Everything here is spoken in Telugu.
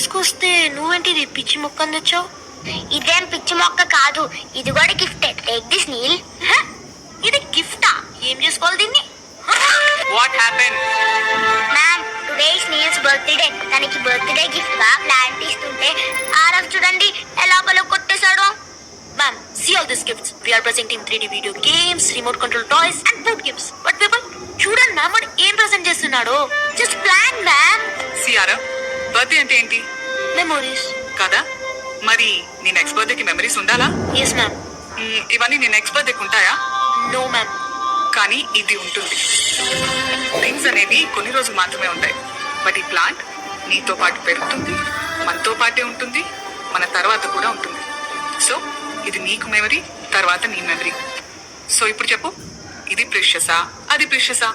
తీసుకొస్తే నువ్వేంటిది పిచ్చి మొక్కని తెచ్చావు ఇదేం పిచ్చి మొక్క కాదు. ఇది కూడా గిఫ్ట్. Take this Neel? ఇది గిఫ్టా? ఏం చేసుకోవాలి దీన్ని? What happen ma'am today is Neil's birthday తనకి బర్త్డే గిఫ్ట్గా ప్లాంట్ ఇస్తుంటే ఆరవ్ చూడండి ఎలా బలో కొట్టేశాడు. Ma'am, see all these gifts. We are presenting 3D video games, remote control toys, and board games. But people, చూడండి మ్యామ్ ఏం ప్రెజెంట్ చేస్తున్నాడో? జస్ట్ ప్లాన్ మ్యామ్ బర్త్డే అంటే ఏంటి? మెమోరీస్ కదా? మరి నీ నెక్స్ట్ బర్త్డేకి మెమరీస్ ఉండాలా? ఎస్ మ్యామ్ ఇవన్నీ నీ నెక్స్ట్ బర్త్డేకి ఉంటాయా? నో మ్యామ్ కానీ ఇది ఉంటుంది. థింగ్స్ అనేవి కొన్ని రోజులు మాత్రమే ఉంటాయి. బట్ ఈ ప్లాంట్ నీతో పాటు పెరుగుతుంది. మనతో పాటే ఉంటుంది. మన తర్వాత కూడా ఉంటుంది. సో ఇది నీకు మెమరీ తర్వాత నీ మెమరీ సో ఇప్పుడు చెప్పు. ఇది ప్రిషసా? అది ప్రిషసా?